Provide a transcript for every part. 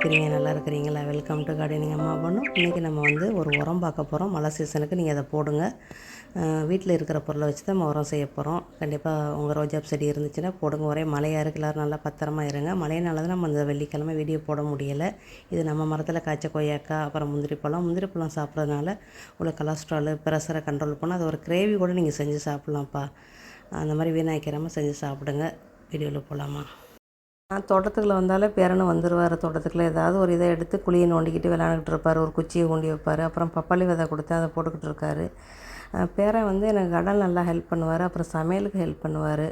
இருக்கிறீங்க நல்லா இருக்கிறீங்களா? வெல்கம் டு கார்டனிங் அம்மா பண்ணும் இன்றைக்கி நம்ம வந்து ஒரு உரம் பார்க்க போகிறோம் மழை சீசனுக்கு நீங்கள் அதை போடுங்க. வீட்டில் இருக்கிற பொருளை வச்சு தான் நம்ம உரம் செய்ய போகிறோம் கண்டிப்பாக உங்கள் ரோஜா செடி இருந்துச்சுன்னா போடுங்க. ஒரே மழையாக இருக்கு. எல்லோரும் நல்லா பத்திரமா இருங்க. மழையினால தான் நம்ம இந்த வெள்ளிக்கிழமை வீடியோ போட முடியலை. இது நம்ம மரத்தில் காய்ச்ச கொய்யாக்காய் அப்புறம் முந்திரி பழம். முந்திரி பழம் சாப்பிட்றதுனால உள்ள கொலஸ்ட்ரால் ப்ரெஷரை கண்ட்ரோல் பண்ணால் அது ஒரு கிரேவி கூட நீங்கள் செஞ்சு சாப்பிட்லாம்ப்பா. அந்த மாதிரி வீணாக்கிறாமல் செஞ்சு சாப்பிடுங்க. வீடியோவில் போகலாமா நான் தோட்டத்துக்குள்ள வந்தாலே பேரனை வந்துடுவார் தோட்டத்துக்குள்ளே ஏதாவது ஒரு இதை எடுத்து குழியை நோண்டிக்கிட்டு விளையாண்டுக்கிட்டு இருப்பார். ஒரு குச்சியை ஊண்டி வைப்பார். அப்புறம் பப்பாளி விதை கொடுத்து அதை போட்டுக்கிட்டு இருக்காரு. பேரன் வந்து எனக்கு கடன் நல்லா ஹெல்ப் பண்ணுவார். அப்புறம் சமையலுக்கு ஹெல்ப் பண்ணுவார்.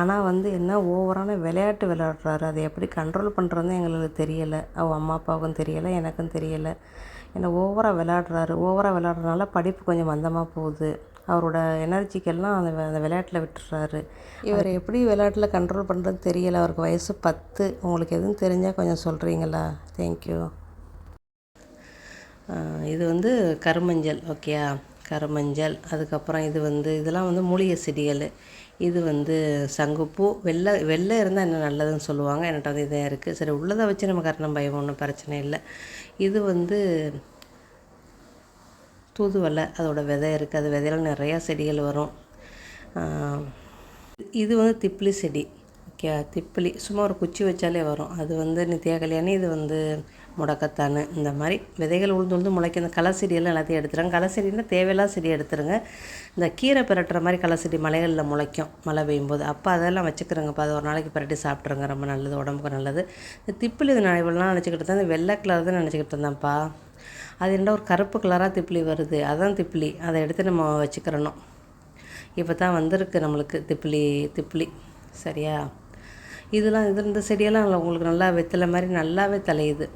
ஆனால் வந்து என்ன ஓவரான விளையாட்டு விளையாடுறாரு. அதை எப்படி கண்ட்ரோல் பண்ணுறதுன்னு எங்களுக்கு தெரியலை. அவள் அம்மா அப்பாவுக்கும் தெரியலை. எனக்கும் தெரியலை. என்னை ஓவராக விளையாடுறாரு. ஓவராக விளையாடுறதுனால படிப்பு கொஞ்சம் மந்தமாக போகுது. அவரோட எனர்ஜிக்கெல்லாம் அந்த அந்த விளையாட்டில் விட்டுறாரு. இவர் எப்படி விளையாட்டில் கண்ட்ரோல் பண்ணுறது தெரியலை. அவருக்கு வயசு பத்து. உங்களுக்கு எதுவும் தெரிஞ்சால் கொஞ்சம் சொல்கிறீங்களா தேங்க்யூ இது வந்து கருமஞ்சள் ஓகேயா கருமஞ்சள். அதுக்கப்புறம் இது வந்து இதெல்லாம் வந்து மூலிகை செடிகள். இது வந்து சங்குப்பூ. வெள்ளை வெள்ளை இருந்தால் என்ன நல்லதுன்னு சொல்லுவாங்க. என்கிட்ட வந்து இதாக இருக்குது சரி உள்ளதை வச்சு நம்ம கரணம் பயம் ஒன்றும் பிரச்சனை இல்லை. இது வந்து தூதுவலை அதோட விதை இருக்குது அது விதையில நிறையா செடிகள் வரும். இது வந்து திப்ளி செடி. ஓகே திப்பிலி. சும்மா ஒரு குச்சி வச்சாலே வரும். அது வந்து நித்யா கல்யாணி இது வந்து முடக்கத்தான். இந்த மாதிரி விதைகள் உளுந்து உளுந்து முளைக்கும். இந்த களை செடியெல்லாம் எல்லாத்தையும் எடுத்துருங்க. களை செடின்னா தேவையில்லாத செடி எடுத்துருங்க. இந்த கீரை பிரட்டுற மாதிரி களை செடி மலைகளில் முளைக்கும். மழை பெய்யும் போது அப்போ அதெல்லாம் வச்சுக்கிறோங்கப்பா. அது ஒரு நாளைக்கு பிரட்டி சாப்பிட்ருங்க ரொம்ப நல்லது. உடம்புக்கு நல்லது. இந்த திப்பிலி இது நான் இவ்வளோலாம் நினச்சிக்கிட்டு தான் இந்த வெள்ளை கலர் தான் நினச்சிக்கிட்டு இருந்தேன்ப்பா. அது என்ன ஒரு கருப்பு கலராக திப்பிலி வருது. அதான் திப்பிலி. அதை எடுத்து நம்ம வச்சுக்கிறணும். இப்போ தான் வந்திருக்கு நம்மளுக்கு திப்பிலி திப்பிலி. சரியா? இதெல்லாம் இது இந்த செடியெல்லாம் உங்களுக்கு நல்லா வெத்தலை மாதிரி நல்லாவே தலையுது.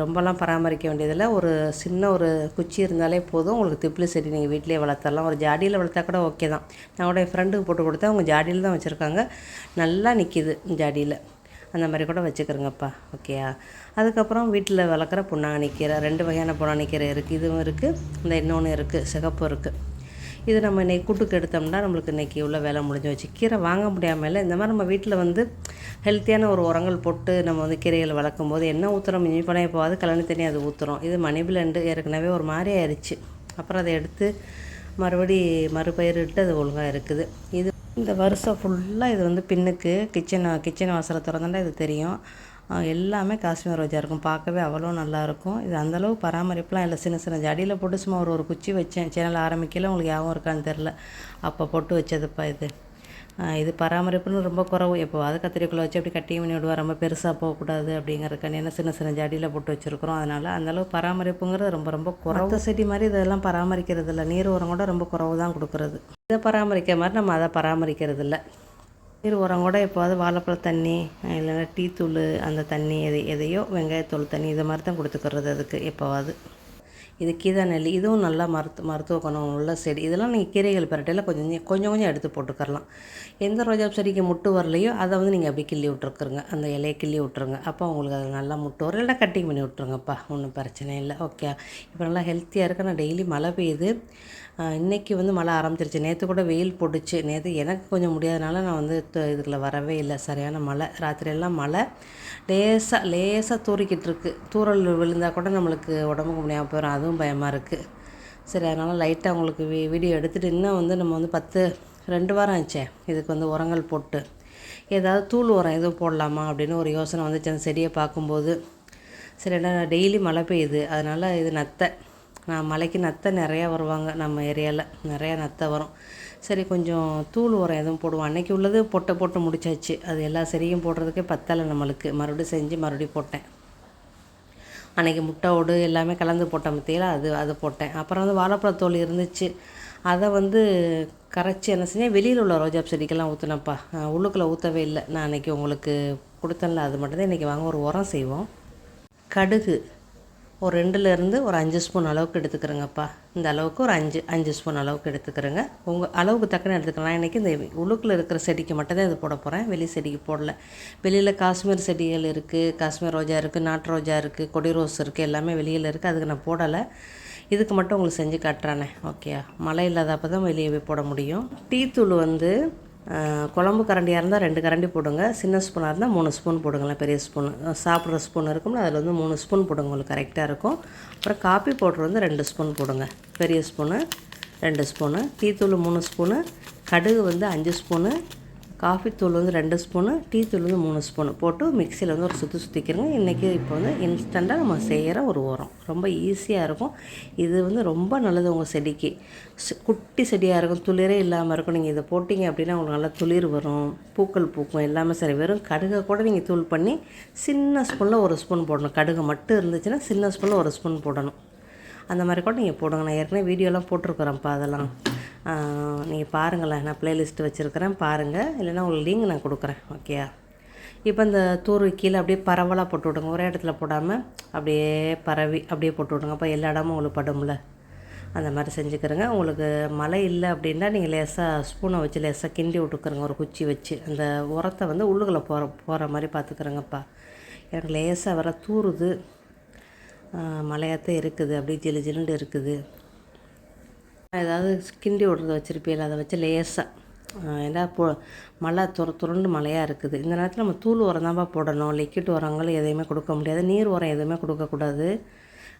ரொம்பலாம் பராமரிக்க வேண்டியதில்லை. ஒரு சின்ன ஒரு குச்சி இருந்தாலே போதும். உங்களுக்கு திப்பிலி செடி நீங்கள் வீட்டிலே வளர்த்தரலாம். ஒரு ஜாடியில் வளர்த்தா கூட ஓகே தான். நான் கூட என் ஃப்ரெண்டுக்கு போட்டு கொடுத்தேன். அவங்க ஜாடியில் தான் வச்சுருக்காங்க. நல்லா நிற்கிது ஜாடியில். அந்த மாதிரி கூட வச்சுக்கிறோங்கப்பா. ஓகேயா அதுக்கப்புறம் வீட்டில் வளர்க்குற பொன்னாங்கண்ணி கீரை ரெண்டு வகையான பொன்னாங்கண்ணி கீரை இருக்குது இதுவும் இருக்குது இந்த இன்னொன்று இருக்குது சிகப்பு இருக்குது இது நம்ம இன்றைக்கி கூட்டுக்கு எடுத்தோம்னா நம்மளுக்கு இன்றைக்கி உள்ள வேலை முடிஞ்சு வச்சு கீரை வாங்க முடியாமல் இந்த மாதிரி நம்ம வீட்டில் வந்து ஹெல்த்தியான ஒரு உரங்கள் போட்டு நம்ம வந்து கீரைகள் வளர்க்கும் போது என்ன ஊற்றுறோம் மிஞ்சி போனால் போகாது. கழனி தண்ணி அது ஊற்றுறோம் இது மணி பிளண்டு ஏற்கனவே ஒரு மாதிரி ஆயிடுச்சு அப்புறம் அதை எடுத்து மறுபடி மறுபயிரிட்டு அது ஒழுங்காக இருக்குது. இது இந்த வருஷம் ஃபுல்லாக இது வந்து பின்னுக்கு கிச்சன் கிச்சன் வாசலை திறந்தாண்டா இது தெரியும். எல்லாமே காஷ்மீர் ரோஜா இருக்கும். பார்க்கவே அவ்வளோ நல்லாயிருக்கும் இது அந்தளவு பராமரிப்புலாம் இல்லை. சின்ன சின்ன ஜடியில் போட்டு சும்மா ஒரு ஒரு குச்சி வச்சேன். சேனல் ஆரம்பிக்கல. உங்களுக்கு யாவும் இருக்கான்னு தெரில அப்போ போட்டு வச்சதுப்பா இது. இது பராமரிப்புன்னு ரொம்ப குறவு. எப்போ அது கத்திரிக்குள்ளே வச்சு அப்படி கட்டி பண்ணி விடுவா ரொம்ப பெருசாக போகக்கூடாது அப்படிங்கிறதுக்காண்டி ஏன்னா சின்ன சின்ன ஜடியில் போட்டு வச்சுருக்குறோம். அதனால் அந்தளவு பராமரிப்புங்கிறது ரொம்ப ரொம்ப குறவு. செடி மாதிரி இதெல்லாம் பராமரிக்கிறது இல்லை. நீர் உரம் கூட ரொம்ப குறவு தான் கொடுக்குறது. இதை பராமரிக்கிற மாதிரி நம்ம அதை பராமரிக்கிறது இல்லை. நீர் உரம் கூட எப்போவாது வாழைப்பழ தண்ணி இல்லைன்னா டீ தூள் அந்த தண்ணி எது எதையோ வெங்காயத்தூள் தண்ணி இது மாதிரி தான் கொடுத்துக்கிறது அதுக்கு எப்போவாது. இது கீதா நெல்லி இதுவும் நல்லா மருத்துவ மருத்துவ குணம் உள்ள செடி. இதெல்லாம் நீங்கள் கீரைகள் பரட்டையில் கொஞ்சம் கொஞ்சம் கொஞ்சம் கொஞ்சம் எடுத்து போட்டுக்கரலாம் எந்த ரோஜா செடிக்கு முட்டு வரலையோ அதை வந்து நீங்கள் அப்படி கிள்ளி விட்ருக்குறங்க அந்த இலையை கிள்ளி விட்ருங்க அப்போ உங்களுக்கு அது நல்லா முட்டு வரும். இல்லை கட்டிங் பண்ணி விட்ருங்கப்பா ஒன்றும் பிரச்சனை இல்லை. ஓகே இப்போ நல்லா ஹெல்த்தியாக இருக்க. நான் டெய்லி மழை பெய்யுது. இன்றைக்கி வந்து மழை ஆரம்பிச்சிருச்சு. நேற்று கூட வெயில் போட்டுச்சு. நேற்று எனக்கு கொஞ்சம் முடியாதனால நான் வந்து து- இதுக்குள்ள வரவே இல்லை. சரியான மழை. ராத்திரியெல்லாம் மழை. லேசாக லேசாக தூரிக்கிட்டு இருக்கு. தூறல் விழுந்தால் கூட நம்மளுக்கு உடம்புக்கு முடியாமல் போயிடும் அதுவும் பயமாக இருக்குது சரி அதனால் லைட்டாக உங்களுக்கு வீ வீடியோ எடுத்துகிட்டு இன்னும் வந்து நம்ம வந்து பத்து ரெண்டு வாரம் ஆச்சே இதுக்கு வந்து உரங்கள் போட்டு. ஏதாவது தூள் உரம் எதுவும் போடலாமா அப்படின்னு ஒரு யோசனை வந்துச்சு. அந்த செடியை பார்க்கும்போது சரி என்ன டெய்லி மழை பெய்யுது. அதனால் இது நத்தை. நான் மலைக்கு நத்தை நிறையா வருவாங்க நம்ம ஏரியாவில் நிறையா நத்தை வரும். சரி கொஞ்சம் தூள் உரம் எதுவும் போடுவோம். அன்னைக்கு உள்ளது பொட்டை போட்டு முடிச்சாச்சு. அது எல்லா செடியும் போடுறதுக்கே பத்தலை நம்மளுக்கு. மறுபடியும் செஞ்சு மறுபடியும் போட்டேன். அன்னைக்கு முட்டை ஓடு எல்லாமே கலந்து போட்டேன் மத்தியில். அது அது போட்டேன். அப்புறம் வந்து வாழைப்பழத்தோல் இருந்துச்சு. அதை வந்து கரைச்சி என்ன செஞ்சேன்? வெளியில் உள்ள ரோஜா செடிக்கெல்லாம் ஊற்றுனப்பா உள்ளுக்குள்ளே ஊற்றவே இல்லை. நான் அன்றைக்கி உங்களுக்கு கொடுத்தேன்ல அது மட்டும்தான் இன்றைக்கி வாங்க ஒரு உரம் செய்வோம். கடுகு. ஒரு ரெண்டுலேருந்து ஒரு அஞ்சு ஸ்பூன் அளவுக்கு எடுத்துக்கிறேங்கப்பா. இந்த அளவுக்கு ஒரு அஞ்சு அஞ்சு ஸ்பூன் அளவுக்கு எடுத்துக்கிறேங்க. உங்கள் அளவுக்கு தக்கன எடுத்துக்கலாம். இன்றைக்கி இந்த உழுக்கில் இருக்கிற செடிக்கு மட்டும்தான் இது போட போகிறேன் வெளி செடிக்கு போடல. வெளியில் காஷ்மீர் செடிகள் இருக்குது காஷ்மீர் ரோஜா இருக்குது நாட்டு ரோஜா இருக்குது கொடி ரோஸ் இருக்குது எல்லாமே வெளியில் இருக்குது அதுக்கு நான் போடலை. இதுக்கு மட்டும் உங்களுக்கு செஞ்சு காட்டுறானே. ஓகே மழை இல்லாதப்போ தான் வெளியே போய் போட முடியும். டீ தூள் வந்து குழம்பு கரண்டியாக இருந்தால் ரெண்டு கரண்டி போடுங்க. சின்ன ஸ்பூனாக இருந்தால் மூணு ஸ்பூன் போடுங்களேன் பெரிய ஸ்பூன் சாப்பிட்ற ஸ்பூன் இருக்கும்ல அதில் வந்து மூணு ஸ்பூன் போடுங்க உங்களுக்கு கரெக்டாக இருக்கும். அப்புறம் காப்பி பவுட்ரு வந்து ரெண்டு ஸ்பூன் போடுங்க. பெரிய ஸ்பூனு ரெண்டு ஸ்பூனு டீத்தூள் மூணு ஸ்பூனு கடுகு வந்து அஞ்சு ஸ்பூனு காஃபி தூள் வந்து ரெண்டு ஸ்பூனு டீ தூள் வந்து மூணு ஸ்பூனு போட்டு மிக்சியில் வந்து ஒரு சுற்றி சுற்றிக்கிறோங்க இன்றைக்கி இப்போ வந்து இன்ஸ்டண்ட்டாக நம்ம செய்கிற ஒரு உரம். ரொம்ப ஈஸியாக இருக்கும். இது வந்து ரொம்ப நல்லது உங்கள் செடிக்கு. குட்டி செடியாக இருக்கும் துளிரே இல்லாமல் இருக்கும். நீங்கள் இதை போட்டிங்க அப்படின்னா உங்களுக்கு நல்லா துளிர் வரும் பூக்கள் பூக்கும் எல்லாமே சரி. வெறும் கடுகை கூட நீங்கள் தூள் பண்ணி சின்ன ஸ்பூனில் ஒரு ஸ்பூன் போடணும். கடுகு மட்டும் இருந்துச்சுன்னா சின்ன ஸ்பூனில் ஒரு ஸ்பூன் போடணும். அந்த மாதிரி கூட நீங்கள் போடுங்க. நான் ஏற்கனவே வீடியோலாம் போட்டிருக்குறேன்ப்பா அதெல்லாம். நீங்கள் பாருங்களேன் நான் ப்ளேலிஸ்ட்டு வச்சுருக்கிறேன் பாருங்கள் இல்லைன்னா உங்களுக்கு லிங்க் நான் கொடுக்குறேன் ஓகேயா இப்போ இந்த தூர் கீழே அப்படியே பரவலாக போட்டு விடுங்க. ஒரே இடத்துல போடாமல் அப்படியே பரவி அப்படியே போட்டு விடுங்க. அப்போ எல்லா இடமும் உங்களுக்கு படும்ல. அந்த மாதிரி செஞ்சுக்கிறேங்க. உங்களுக்கு மழை இல்லை அப்படின்னா நீங்கள் லேசாக ஸ்பூனை வச்சு லேசாக கிண்டி விட்டுக்கிறங்க. ஒரு குச்சி வச்சு. அந்த உரத்தை வந்து உள்ளுக்குள்ளே போகிற போகிற மாதிரி பார்த்துக்குறேங்கப்பா. எனக்கு லேசாக வர தூறுது மழையாத்தான் இருக்குது. அப்படியே ஜிலு ஜிலுண்டு இருக்குது. ஏதாவது கிண்டி விடுறது வச்சுருப்பீங்களா? அதை வச்சு லேசாக ஏன்னா போ மழை துர துருண்டு மழையாக இருக்குது. இந்த நேரத்தில் நம்ம தூள் உரம் தான்ப்பா போடணும். லிக்விட் உரங்கள் எதையுமே கொடுக்க முடியாது. நீர் உரம் எதுவுமே கொடுக்கக்கூடாது.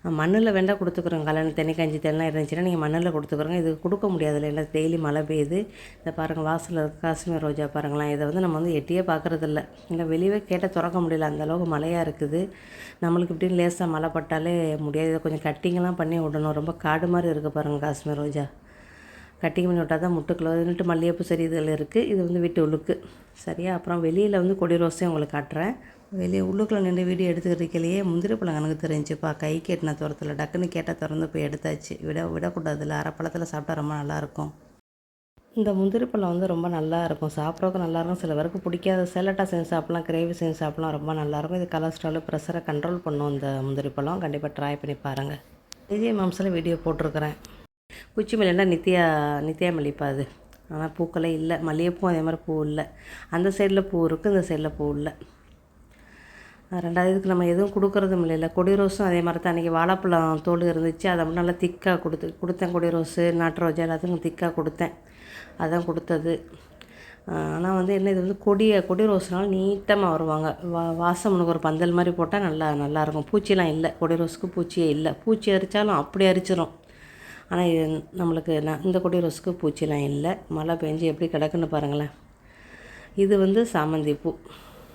மண்ணில் வேண்டாம் கொடுத்துக்குறோங்க கல்யாணம் தண்ணி கஞ்சி தண்ணி இருந்துச்சுன்னா நீங்கள் மண்ணில் கொடுத்துக்குறோங்க. இது கொடுக்க முடியாதுல்ல. இல்லை டெய்லி மழை பெய்யுது. இந்த பாருங்கள் வாசலில் இருக்க காஷ்மீர் ரோஜா பாருங்களேன். இதை வந்து நம்ம வந்து எட்டியே பார்க்குறதில்ல. இல்லை வெளியே கேட்டால் திறக்க முடியல. அந்த அளவுக்கு மழையாக இருக்குது. நம்மளுக்கு இப்படின்னு லேசாக மழை பட்டாலே முடியாது. இதை கொஞ்சம் கட்டிங்கெல்லாம் பண்ணி விடணும். ரொம்ப காடு மாதிரி இருக்குது பாருங்கள் காஷ்மீர் ரோஜா. கட்டிங் பண்ணி விட்டால் தான் முட்டுக்குள்ள வந்துட்டு மல்லிகைப்பூ சரி இதில் இருக்குது இது வந்து வீட்டு உள்ளுக்கு சரியா? அப்புறம் வெளியில் வந்து கொடி ரோஸையும் உங்களுக்கு காட்டுறேன். வெளியே உள்ளுக்குள்ளே நின்று வீடியோ எடுத்துக்கிறதுக்கலையே முந்திரி பழம் கணக்கு தெரிஞ்சுப்பா கை கேட்டின துரத்தில் டக்குன்னு கேட்டால் திறந்து போய் எடுத்தாச்சு. விட விடக்கூடாதுல்ல அரைப்பழத்தில் சாப்பிட்டா ரொம்ப நல்லாயிருக்கும். இந்த முந்திரி பழம் வந்து ரொம்ப நல்லா இருக்கும் சாப்பிட்றதுக்கு நல்லாயிருக்கும். சில பேருக்கு பிடிக்காத. சேலட்டாக செஞ்சு சாப்பிட்லாம் கிரேவி செஞ்சு சாப்பிட்லாம் ரொம்ப நல்லாயிருக்கும். இது கொலஸ்ட்ரால் ப்ரெஷரை கண்ட்ரோல் பண்ணும் இந்த முந்திரி பழம். கண்டிப்பாக ட்ரை பண்ணி பாருங்கள் விஜய் மாம்சில் வீடியோ போட்டிருக்கிறேன். குச்சி மல்லின்னா நித்யா நித்யா மல்லிப்பா அது. ஆனால் பூக்களே இல்லை. மல்லிகைப்பூ அதே மாதிரி பூ இல்லை. அந்த சைடில் பூ இருக்குது இந்த சைடில் பூ இல்லை. ரெண்டாவது இதுக்கு நம்ம எதுவும் கொடுக்குறதும் இல்லைல்ல கொடி ரோஸும் அதே மாதிரி தான். அன்றைக்கி வாழைப்பழம் தோல் இருந்துச்சு அதை மட்டும் நல்லா திக்காக கொடுத்து கொடுத்தேன் கொடி ரோஸு நாட்டு ரோஜா எல்லாத்துக்கும் திக்காக கொடுத்தேன். அதான் கொடுத்தது. ஆனால் வந்து என்ன இது வந்து கொடியை கொடி ரோஸ்னால நீட்டமாக வருவாங்க. வா வாசம் உனக்கு ஒரு பந்தல் மாதிரி போட்டால் நல்லா நல்லாயிருக்கும் பூச்சிலாம் இல்லை. கொடி ரோஸுக்கு பூச்சியே இல்லை. பூச்சி அரித்தாலும் அப்படி அரிச்சிரும். ஆனால் இது நம்மளுக்கு நான் இந்த கொடி ரோஸுக்கு பூச்சிலாம் இல்லை. மழை பெஞ்சு எப்படி கிடக்குன்னு பாருங்களேன். இது வந்து சாமந்தி பூ.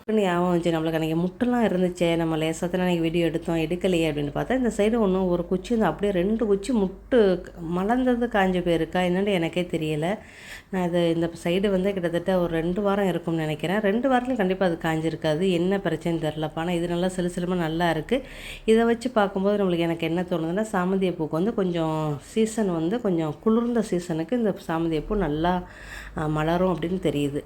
டக்குனு ஞாபகம் வந்துச்சு. நம்மளுக்கு அன்றைக்கி முட்டெல்லாம் இருந்துச்சே நம்ம லேசத்தில் அன்றைக்கி வீடியோ எடுத்தோம் எடுக்கலையே அப்படின்னு பார்த்தா இந்த சைடு ஒன்றும் ஒரு குச்சி இந்த அப்படியே ரெண்டு குச்சி முட்டு மலர்ந்தது காஞ்ச போயிருக்கா என்னென்னு எனக்கே தெரியலை. நான் இது இந்த சைடு வந்து கிட்டத்தட்ட ஒரு ரெண்டு வாரம் இருக்கும்னு நினைக்கிறேன். ரெண்டு வாரத்துலையும் கண்டிப்பாக அது காஞ்சிருக்காது. என்ன பிரச்சனை தெரிலப்பா ஆனால் இது நல்லா சிலுசிலுமாக நல்லா இருக்குது இதை வச்சு பார்க்கும்போது நம்மளுக்கு எனக்கு என்ன தோணுதுன்னா சாமந்திய பூக்கு வந்து கொஞ்சம் சீசன் வந்து கொஞ்சம் குளிர்ந்த சீசனுக்கு இந்த சாமந்திய பூ நல்லா மலரும் அப்படின்னு தெரியுது.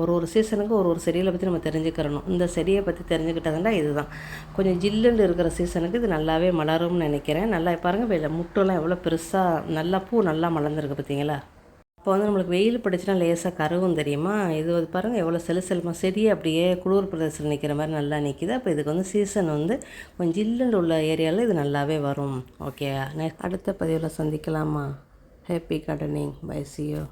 ஒரு ஒரு சீசனுக்கு ஒரு ஒரு செடிகளை பற்றி நம்ம தெரிஞ்சுக்கிறணும் இந்த செடியை பற்றி தெரிஞ்சுக்கிட்டதுன்னா இதுதான். கொஞ்சம் ஜில்லுன்னு இருக்கிற சீசனுக்கு இது நல்லாவே மலரும்னு நினைக்கிறேன். நல்லா பாருங்கள் வெளில முட்டெல்லாம் எவ்வளோ பெருசாக நல்லா பூ நல்லா மலர்ந்துருக்கு பார்த்தீங்களா இப்போ வந்து நம்மளுக்கு வெயில் படிச்சுன்னா லேசாக கருவும் தெரியுமா? இது வந்து பாருங்கள் எவ்வளோ செலு செலுமா செடி அப்படியே குளிர் பிரதேசத்தில் நிற்கிற மாதிரி நல்லா நிற்கிது அப்போ இதுக்கு வந்து சீசன் வந்து கொஞ்சம் ஜில்லுன்னு உள்ள ஏரியாவில் இது நல்லாவே வரும். ஓகே அடுத்த பதிவில் சந்திக்கலாமா? Happy gardening. பை சியோ